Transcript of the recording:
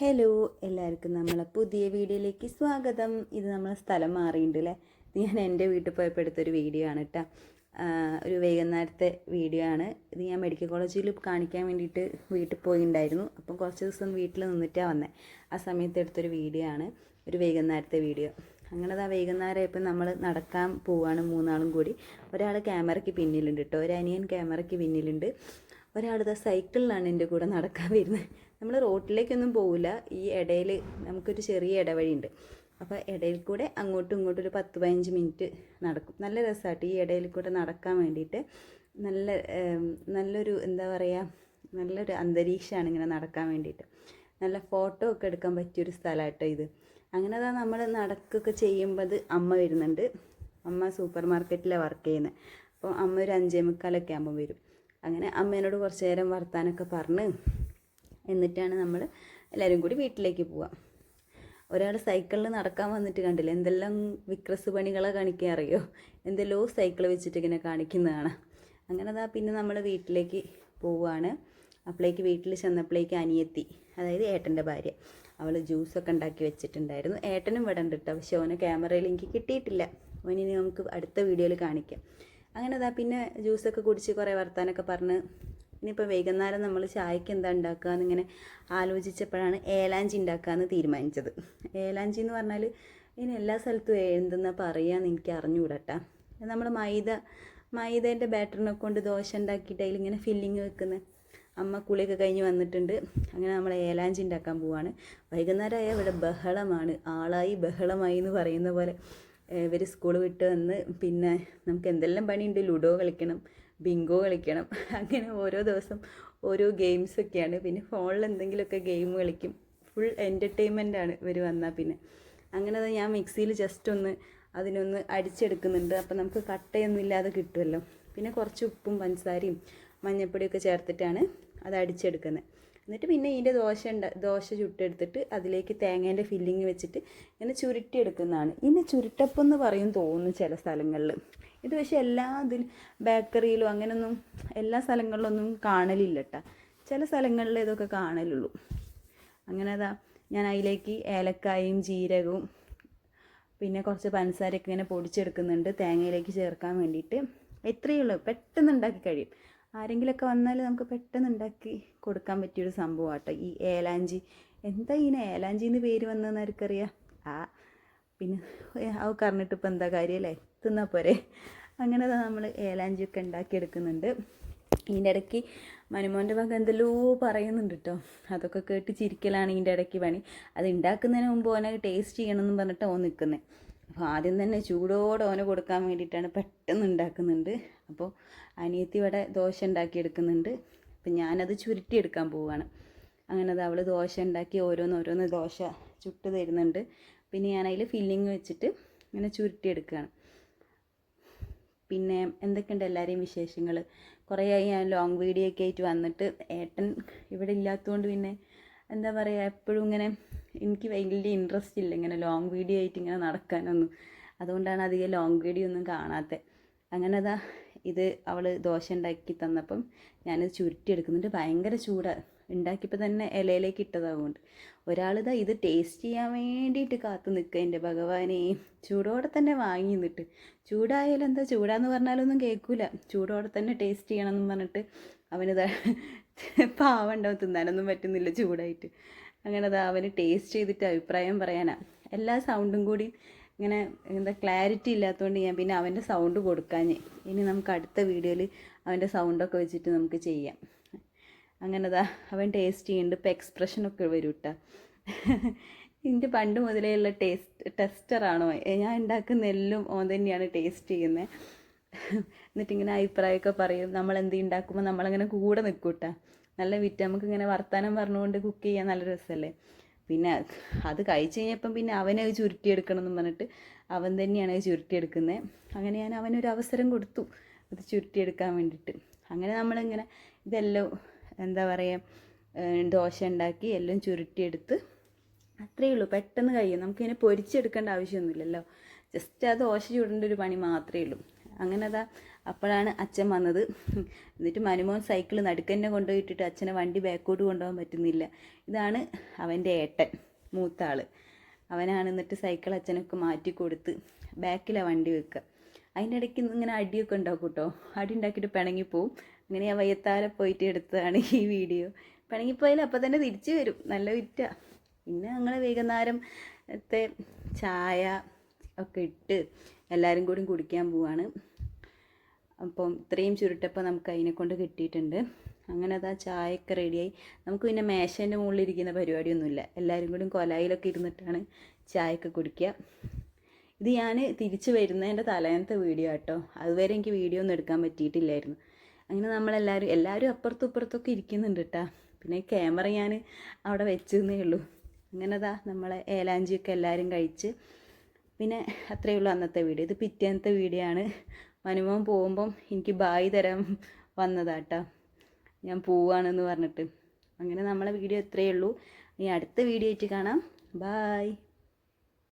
Hello എല്ലാവർക്കും നമ്മളെ പുതിയ വീഡിയോയിലേക്ക് സ്വാഗതം. ഇത് നമ്മളെ സ്ഥലം മാറിയിട്ടുണ്ട് അല്ലേ? ഞാൻ എന്റെ വീട്ടിൽ പോയപ്പോൾ എടുത്തൊരു വീഡിയോ ആണ് കേട്ടോ ഒരു വൈകുന്നേരത്തെ വീഡിയോ ആണ്. ഇത് ഞാൻ മെഡിക്കൽ കോളേജിൽ കാണിക്കാൻ വേണ്ടിയിട്ട് വീട്ടിൽ പോയിണ്ടായിരുന്നു. അപ്പം കുറച്ച് ദിവസം വീട്ടിൽ നിന്നിട്ടാണ് വന്നത് ആ സമയത്ത് എടുത്തൊരു വീഡിയോ ആണ് ഒരു വൈകുന്നേരത്തെ വീഡിയോ അങ്ങനെ ആ വൈകുന്നേരം ഇപ്പം നമ്മൾ നടക്കാൻ പോവുകയാണ് മൂന്നാളും കൂടി. ഒരാൾ ക്യാമറയ്ക്ക് പിന്നിലുണ്ട് കേട്ടോ ഒരു അനിയൻ ക്യാമറയ്ക്ക് പിന്നിലുണ്ട്. ഒരാളിതാ സൈക്കിളിലാണ് എന്റെ കൂടെ നടക്കാൻ വരുന്നത്. നമ്മൾ റോട്ടിലേക്കൊന്നും പോവില്ല ഈ ഇടയിൽ നമുക്കൊരു ചെറിയ ഇടവഴിയുണ്ട് അപ്പോൾ ഇടയിൽ കൂടെ അങ്ങോട്ടും ഇങ്ങോട്ടും ഒരു പത്ത് പതിനഞ്ച് മിനിറ്റ് നടക്കും. നല്ല രസമായിട്ട് ഈ ഇടയിൽ കൂടെ നടക്കാൻ വേണ്ടിയിട്ട് നല്ല നല്ലൊരു എന്താ പറയുക നല്ലൊരു അന്തരീക്ഷമാണ് ഇങ്ങനെ നടക്കാൻ വേണ്ടിയിട്ട് നല്ല ഫോട്ടോ ഒക്കെ എടുക്കാൻ പറ്റിയൊരു സ്ഥലമായിട്ടോ ഇത്. അങ്ങനെ അതാ നമ്മൾ നടക്കുകയൊക്കെ ചെയ്യുമ്പോൾ അമ്മ വരുന്നുണ്ട്. അമ്മ സൂപ്പർ മാർക്കറ്റിലാണ് വർക്ക് ചെയ്യുന്നത് അപ്പോൾ അമ്മ ഒരു അഞ്ചേ മുക്കാലൊക്കെ ആകുമ്പോൾ വരും. അങ്ങനെ അമ്മേനോട് കുറച്ച് നേരം വർത്താനൊക്കെ പറഞ്ഞ് എന്നിട്ടാണ് നമ്മൾ എല്ലാവരും കൂടി വീട്ടിലേക്ക് പോവുക ഒരാൾ സൈക്കിളിൽ നടക്കാൻ വന്നിട്ട് കണ്ടില്ല? എന്തെല്ലാം വിക്രസ് പണികളെ കാണിക്കാൻ അറിയോ? എന്തെല്ലോ സൈക്കിൾ വെച്ചിട്ട് ഇങ്ങനെ കാണിക്കുന്നതാണ്. അങ്ങനെ അതാ പിന്നെ നമ്മൾ വീട്ടിലേക്ക് പോവുകയാണ് അപ്പോഴേക്ക് വീട്ടിൽ ചെന്നപ്പോഴേക്ക് അനിയത്തി അതായത് ഏട്ടന്റെ ഭാര്യ അവൾ ജ്യൂസൊക്കെ ഉണ്ടാക്കി വെച്ചിട്ടുണ്ടായിരുന്നു. ഏട്ടനും ഇവിടെ ഉണ്ട് കേട്ടോ പക്ഷെ ഓനെ ക്യാമറയിൽ എനിക്ക് കിട്ടിയിട്ടില്ല. ഓനിനി നമുക്ക് അടുത്ത വീഡിയോയിൽ കാണിക്കാം. അങ്ങനെ അതാ പിന്നെ ജ്യൂസൊക്കെ കുടിച്ച് കുറേ വർത്താനൊക്കെ പറഞ്ഞ് ഇനിയിപ്പോൾ വൈകുന്നേരം നമ്മൾ ചായക്ക് എന്താ ഉണ്ടാക്കുക എന്നിങ്ങനെ ആലോചിച്ചപ്പോഴാണ് ഏലാഞ്ചി ഉണ്ടാക്കാമെന്ന് തീരുമാനിച്ചത്. ഏലാഞ്ചി എന്ന് പറഞ്ഞാൽ ഇനി എല്ലാ സ്ഥലത്തും എന്തെന്നാ പറയുക എനിക്ക് അറിഞ്ഞുകൂടട്ടാ. നമ്മൾ മൈദ മൈദേന്റെ ബാറ്ററിനെ കൊണ്ട് ദോശ ഉണ്ടാക്കിയിട്ട് അതിലിങ്ങനെ ഫില്ലിങ് വെക്കുന്നത് അമ്മ കുളിയൊക്കെ കഴിഞ്ഞ് വന്നിട്ടുണ്ട്. അങ്ങനെ നമ്മൾ ഏലാഞ്ചി ഉണ്ടാക്കാൻ പോവാണ്. വൈകുന്നേരമായ ഇവിടെ ബഹളമാണ്. ആളായി ബഹളമായി എന്ന് പറയുന്ന പോലെ. ഇവർ സ്കൂൾ വിട്ട് വന്ന് പിന്നെ നമുക്ക് എന്തെല്ലാം പണിയുണ്ട്? ലുഡോ കളിക്കണം ബിങ്കോ കളിക്കണം അങ്ങനെ ഓരോ ദിവസം ഓരോ ഗെയിംസൊക്കെയാണ് പിന്നെ ഫോണിൽ എന്തെങ്കിലുമൊക്കെ ഗെയിം കളിക്കും. ഫുൾ എന്റർടൈൻമെന്റാണ് ഇവർ വന്നാൽ പിന്നെ. അങ്ങനെ അത് ഞാൻ മിക്സിയിൽ ജസ്റ്റ് ഒന്ന് അതിനൊന്ന് അടിച്ചെടുക്കുന്നുണ്ട്. അപ്പം നമുക്ക് കട്ടയൊന്നും ഇല്ലാതെ കിട്ടുമല്ലോ. പിന്നെ കുറച്ച് ഉപ്പും പഞ്ചസാരയും മഞ്ഞൾപ്പൊടിയൊക്കെ ചേർത്തിട്ടാണ് അത് അടിച്ചെടുക്കുന്നത്. എന്നിട്ട് പിന്നെ ഇതിന്റെ ദോശ ഉണ്ട ദോശ ചുട്ടെടുത്തിട്ട് അതിലേക്ക് തേങ്ങേന്റെ ഫില്ലിങ് വെച്ചിട്ട് ഇങ്ങനെ ചുരുട്ടിയെടുക്കുന്നതാണ്. ഇതിന് ചുരുട്ടപ്പം എന്ന് പറയും തോന്നുന്നു ചില സ്ഥലങ്ങളിൽ. ഇത് പക്ഷേ എല്ലാ ഇതിൽ ബേക്കറിയിലും അങ്ങനെയൊന്നും എല്ലാ സ്ഥലങ്ങളിലൊന്നും കാണലില്ല കേട്ടോ ചില സ്ഥലങ്ങളിൽ ഇതൊക്കെ കാണലുള്ളൂ. അങ്ങനെ അതാ ഞാൻ അതിലേക്ക് ഏലക്കായും ജീരകവും പിന്നെ കുറച്ച് പഞ്ചസാരയൊക്കെ ഇങ്ങനെ പൊടിച്ചെടുക്കുന്നുണ്ട് തേങ്ങയിലേക്ക് ചേർക്കാൻ വേണ്ടിയിട്ട്. എത്രയുള്ളൂ പെട്ടെന്ന് ഉണ്ടാക്കി കഴിയും. ആരെങ്കിലുമൊക്കെ വന്നാൽ നമുക്ക് പെട്ടെന്ന് ഉണ്ടാക്കി കൊടുക്കാൻ പറ്റിയൊരു സംഭവമാട്ടോ ഈ ഏലാഞ്ചി. എന്താ ഇതിന് ഏലാഞ്ചി എന്ന് പേര് വന്നതെന്ന് ആർക്കറിയാം? ആ പിന്നെ അവ കറിഞ്ഞിട്ട് ഇപ്പം എന്താ കാര്യമല്ലേ തിന്നാൽ പോരെ. അങ്ങനെ നമ്മൾ ഏലാഞ്ചിയൊക്കെ ഉണ്ടാക്കിയെടുക്കുന്നുണ്ട്. ഇതിന്റെ ഇടയ്ക്ക് മനുമോന്റെ വക എന്തെല്ലോ പറയുന്നുണ്ട് കേട്ടോ അതൊക്കെ കേട്ട് ചിരിക്കലാണ് ഇതിന്റെ ഇടയ്ക്ക് പണി. അത് ഉണ്ടാക്കുന്നതിന് മുമ്പ് ഓനെ ടേസ്റ്റ് ചെയ്യണമെന്ന് പറഞ്ഞിട്ട് ഓൻ നിൽക്കുന്നത് അപ്പോൾ ആദ്യം തന്നെ ചൂടോടെ ഓന് കൊടുക്കാൻ വേണ്ടിയിട്ടാണ് പെട്ടെന്ന് ഉണ്ടാക്കുന്നുണ്ട്. അപ്പോൾ അനിയത്തി ഇവിടെ ദോശ ഉണ്ടാക്കിയെടുക്കുന്നുണ്ട്. അപ്പം ഞാനത് ചുരുട്ടിയെടുക്കാൻ പോവുകയാണ്. അങ്ങനെ അത് അവൾ ദോശ ഉണ്ടാക്കി ഓരോന്ന് ഓരോന്ന് ദോശ ചുട്ട് തരുന്നുണ്ട്. പിന്നെ ഞാൻ അതിൽ ഫില്ലിങ് വെച്ചിട്ട് ഇങ്ങനെ ചുരുട്ടിയെടുക്കുകയാണ്. പിന്നെ എന്തൊക്കെയുണ്ട് എല്ലാവരെയും വിശേഷങ്ങൾ? കുറേ ആയി ഞാൻ ലോങ് വീഡിയോ ഒക്കെ ആയിട്ട് വന്നിട്ട് ഏട്ടൻ ഇവിടെ ഇല്ലാത്തതുകൊണ്ട് പിന്നെ എന്താ പറയുക എപ്പോഴും ഇങ്ങനെ എനിക്ക് വലിയ ഇൻട്രസ്റ്റ് ഇല്ല ഇങ്ങനെ ലോങ് വീഡിയോ ആയിട്ട് ഇങ്ങനെ നടക്കാനൊന്നും. അതുകൊണ്ടാണ് അധികം ലോങ് വീഡിയോ ഒന്നും കാണാത്തത് അങ്ങനെ അതാ ഇത് അവൾ ദോശ ഉണ്ടാക്കി തന്നപ്പം ഞാനത് ചുരുട്ടിയെടുക്കുന്നുണ്ട്. ഭയങ്കര ചൂടാണ് ഉണ്ടാക്കിയപ്പോൾ തന്നെ ഇലയിലേക്ക് ഇട്ടതാകൊണ്ട് ഒരാളിതാ ഇത് ടേസ്റ്റ് ചെയ്യാൻ വേണ്ടിയിട്ട് കാത്തു നിൽക്കുക എന്റെ ഭഗവാനെ. ചൂടോടെ തന്നെ വാങ്ങി നിന്നിട്ട്. ചൂടായാലും എന്താ ചൂടാന്ന് പറഞ്ഞാലൊന്നും കേൾക്കൂല ചൂടോടെ തന്നെ ടേസ്റ്റ് ചെയ്യണം എന്ന് പറഞ്ഞിട്ട് അവനിതാ പാവണ്ടാവും തിന്നാനൊന്നും പറ്റുന്നില്ല ചൂടായിട്ട്. അങ്ങനെ അത് അവന് ടേസ്റ്റ് ചെയ്തിട്ട് അഭിപ്രായം പറയാനാ. എല്ലാ സൗണ്ടും കൂടി ഇങ്ങനെ എന്താ ക്ലാരിറ്റി ഇല്ലാത്തതുകൊണ്ട് ഞാൻ പിന്നെ അവന്റെ സൗണ്ട് കൊടുക്കാഞ്ഞ്. ഇനി നമുക്ക് അടുത്ത വീഡിയോയിൽ അവന്റെ സൗണ്ടൊക്കെ വെച്ചിട്ട് നമുക്ക് ചെയ്യാം. അങ്ങനെ ദാ അവൻ ടേസ്റ്റ് ചെയ്യുന്നുണ്ട് ഇപ്പം എക്സ്പ്രഷനൊക്കെ വരും കേട്ടോ എന്റെ പണ്ട് മുതലേ ഉള്ള ടേസ്റ്റ് ടെസ്റ്ററാണോ ഞാൻ ഉണ്ടാക്കുന്ന എല്ലാം ഓൻ തന്നെയാണ് ടേസ്റ്റ് ചെയ്യുന്നത് എന്നിട്ടിങ്ങനെ അഭിപ്രായമൊക്കെ പറയും. നമ്മൾ എന്ത് ഉണ്ടാക്കുമ്പോൾ നമ്മളിങ്ങനെ കൂടെ നിൽക്കും കേട്ടോ നല്ല വിറ്റ് നമുക്ക് ഇങ്ങനെ വർത്തമാനം പറഞ്ഞുകൊണ്ട് കുക്ക് ചെയ്യാൻ നല്ല രസമല്ലേ പിന്നെ അത് കഴിച്ച് കഴിഞ്ഞപ്പം പിന്നെ അവനെ അത് ചുരുട്ടിയെടുക്കണം എന്ന് പറഞ്ഞിട്ട് അവൻ തന്നെയാണ് അത് ചുരുട്ടിയെടുക്കുന്നത് അങ്ങനെ ഞാൻ അവനൊരു അവസരം കൊടുത്തു. അത് ചുരുട്ടിയെടുക്കാൻ വേണ്ടിയിട്ട്. അങ്ങനെ നമ്മളിങ്ങനെ ഇതെല്ലാം എന്താ പറയുക ദോശ ഉണ്ടാക്കി എല്ലാം ചുരുട്ടിയെടുത്ത് അത്രയേ ഉള്ളൂ. പെട്ടെന്ന് കഴിയും. നമുക്കിങ്ങനെ പൊരിച്ചെടുക്കേണ്ട ആവശ്യമൊന്നുമില്ലല്ലോ. ജസ്റ്റ് ആ ദോശ ചുടേണ്ട ഒരു പണി മാത്രമേ ഉള്ളൂ. അങ്ങനെ അതാ അപ്പോഴാണ് അച്ഛൻ വന്നത്. എന്നിട്ട് മനുമോൻ സൈക്കിൾ നടുക്കന്നെ കൊണ്ടുപോയിട്ടിട്ട് അച്ഛനെ വണ്ടി ബാക്കോട്ട് കൊണ്ടുപോകാൻ പറ്റുന്നില്ല. ഇതാണ് അവന്റെ ഏട്ടൻ മൂത്ത ആൾ അവനാണ് എന്നിട്ട് സൈക്കിൾ അച്ഛനൊക്കെ മാറ്റി കൊടുത്ത് ബാക്കിലാണ് വണ്ടി വെക്കുക. അതിന്റെ ഇടയ്ക്ക് ഇങ്ങനെ അടിയൊക്കെ ഉണ്ടാക്കും കേട്ടോ. അടി ഉണ്ടാക്കിയിട്ട് പിണങ്ങിപ്പോവും അങ്ങനെ ഞാൻ വയ്യത്താലെ പോയിട്ട് എടുത്തതാണ് ഈ വീഡിയോ. പിണങ്ങിപ്പോയാൽ അപ്പോൾ തന്നെ തിരിച്ചു വരും. നല്ല വിറ്റ. പിന്നെ ഞങ്ങൾ വൈകുന്നേരത്തെ ചായ ഒക്കെ ഇട്ട് എല്ലാവരും കൂടി കുടിക്കാൻ പോവാണ്. അപ്പം ഇത്രയും ചുരുട്ടപ്പം നമുക്ക് അതിനെ കൊണ്ട് കിട്ടിയിട്ടുണ്ട്. അങ്ങനെ അതാ ചായയൊക്കെ റെഡിയായി നമുക്ക് പിന്നെ മേശേന്റെ മുകളിൽ ഇരിക്കുന്ന പരിപാടിയൊന്നുമില്ല. എല്ലാവരും കൂടി കൊലായിലൊക്കെ ഇരുന്നിട്ടാണ് ചായയൊക്കെ കുടിക്കുക. ഇത് ഞാൻ തിരിച്ചു വരുന്നതിന്റെ തലേന്നത്തെ വീഡിയോ കേട്ടോ അതുവരെ എനിക്ക് വീഡിയോ ഒന്നും എടുക്കാൻ പറ്റിയിട്ടില്ലായിരുന്നു. അങ്ങനെ നമ്മളെല്ലാവരും എല്ലാവരും അപ്പുറത്തും ഇപ്പുറത്തൊക്കെ ഇരിക്കുന്നുണ്ട് കേട്ടോ പിന്നെ ക്യാമറ ഞാൻ അവിടെ വെച്ചെന്നേ ഉള്ളൂ. അങ്ങനെ നമ്മളെ ഏലാഞ്ചിയൊക്കെ എല്ലാവരും കഴിച്ച്. പിന്നെ അത്രയേ ഉള്ളൂ അന്നത്തെ വീഡിയോ. ഇത് പിറ്റേന്നത്തെ വീഡിയോ ആണ്. മനുമോൻ പോകുമ്പം എനിക്ക് ബായി തരാൻ വന്നതാട്ടോ. ഞാൻ പോവാണെന്ന് പറഞ്ഞിട്ട്. അങ്ങനെ നമ്മളെ വീഡിയോ ഇത്രയേ ഉള്ളൂ. ഇനി അടുത്ത വീഡിയോ ആയിട്ട് കാണാം. ബായ്